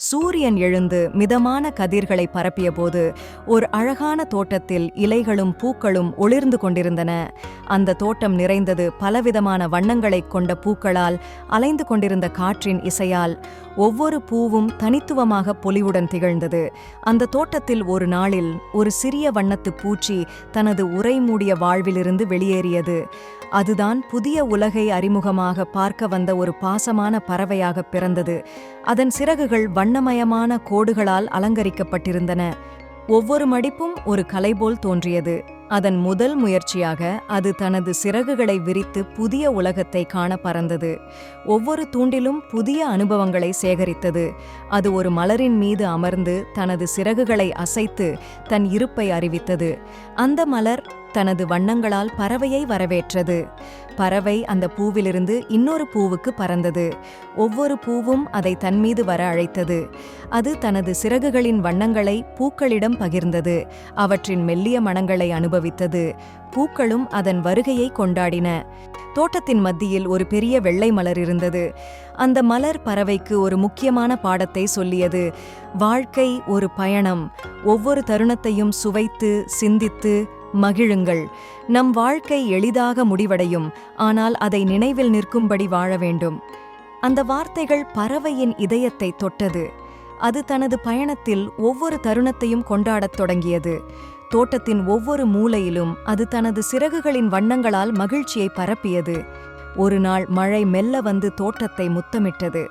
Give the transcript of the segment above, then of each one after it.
சூரியன் எழுந்து மிதமான கதிர்களை பரப்பியபோது ஒரு அழகான தோட்டத்தில் இலைகளும் பூக்களும் ஒளிர்ந்து கொண்டிருந்தன. அந்த தோட்டம் நிறைந்தது பலவிதமான வண்ணங்களைக் கொண்ட பூக்களால் அலைந்து கொண்டிருந்த காற்றின் இசையால் ஒவ்வொரு பூவும் தனித்துவமாக பொலிவுடன் திகழ்ந்தது. அந்த தோட்டத்தில் ஒரு நாளில் ஒரு சிறிய வண்ணத்து பூச்சி தனது உரை மூடிய வாழ்விலிருந்து வெளியேறியது. அதுதான் புதிய உலகை அறிமுகமாக பார்க்க வந்த ஒரு பாசமான பறவையாக பிறந்தது. அதன் சிறகுகள் வண்ணமயமான கோடுகளால் அலங்கரிக்கப்பட்டிருந்தன. ஒவ்வொரு மடிப்பும் ஒரு கலை போல் தோன்றியது. அதன் முதல் முயற்சியாக அது தனது சிறகுகளை விரித்து புதிய உலகத்தை காண பறந்தது. ஒவ்வொரு தூண்டிலும் புதிய அனுபவங்களை சேகரித்தது. அது ஒரு மலரின் மீது அமர்ந்து தனது சிறகுகளை அசைத்து தன் இருப்பை அறிவித்தது. அந்த மலர் தனது வண்ணங்களால் பறவையை வரவேற்றது. பறவை அந்த பூவிலிருந்து இன்னொரு பூவுக்கு பறந்தது. ஒவ்வொரு பூவும் அதை தன்மீது வர அழைத்தது. அது தனது சிறகுகளின் வண்ணங்களை பூக்களிடம் பகிர்ந்தது. அவற்றின் மெல்லிய மணங்களை அனுபவித்தது. பூக்களும் அதன் வருகையை கொண்டாடின. தோட்டத்தின் மத்தியில் ஒரு பெரிய வெள்ளை மலர் இருந்தது. அந்த மலர் பறவைக்கு ஒரு முக்கியமான பாடத்தை சொல்லியது. வாழ்க்கை ஒரு பயணம். ஒவ்வொரு தருணத்தையும் சுவைத்து சிந்தித்து மகிழுங்கள். நம் வாழ்க்கை எளிதாக முடிவடையும். ஆனால் அதை நினைவில் நிற்கும்படி வாழ வேண்டும். அந்த வார்த்தைகள் பறவையின் இதயத்தை தொட்டது. அது தனது பயணத்தில் ஒவ்வொரு தருணத்தையும் கொண்டாடத் தொடங்கியது. தோட்டத்தின் ஒவ்வொரு மூலையிலும் அது தனது சிறகுகளின் வண்ணங்களால் மகிழ்ச்சியை பரப்பியது. ஒரு நாள் மழை மெல்ல வந்து தோட்டத்தை முத்தமிட்டது.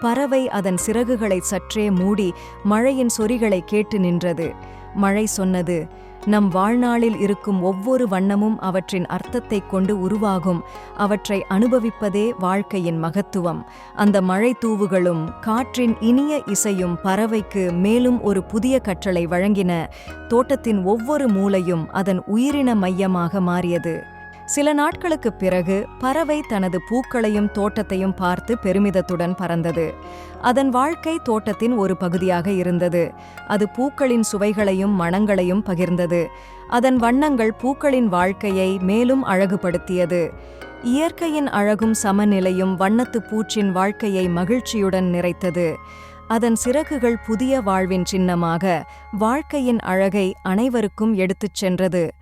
பறவை அதன் சிறகுகளை சற்றே மூடி மழையின் சொறிகளை கேட்டு நின்றது. மழை சொன்னது நம் வாழ்நாளில் இருக்கும் ஒவ்வொரு வண்ணமும் அவற்றின் அர்த்தத்தைக் கொண்டு உருவாகும். அவற்றை அனுபவிப்பதே வாழ்க்கையின் மகத்துவம். அந்த மழை தூவுகளும் காற்றின் இனிய இசையும் பறவைக்கு மேலும் ஒரு புதிய கற்றலை வழங்கின. தோட்டத்தின் ஒவ்வொரு மூலையும் அதன் உயிரின மையமாக மாறியது. சில நாட்களுக்குப் பிறகு பறவை தனது பூக்களையும் தோட்டத்தையும் பார்த்து பெருமிதத்துடன் பறந்தது. அதன் வாழ்க்கை தோட்டத்தின் ஒரு பகுதியாக இருந்தது. அது பூக்களின் சுவைகளையும் மணங்களையும் பகிர்ந்தது. அதன் வண்ணங்கள் பூக்களின் வாழ்க்கையை மேலும் அழகுபடுத்தியது. இயற்கையின் அழகும் சமநிலையும் வண்ணத்து பூச்சின் வாழ்க்கையை மகிழ்ச்சியுடன் நிறைத்தது. அதன் சிறகுகள் புதிய வாழ்வின் சின்னமாக வாழ்க்கையின் அழகை அனைவருக்கும் எடுத்துச் சென்றது.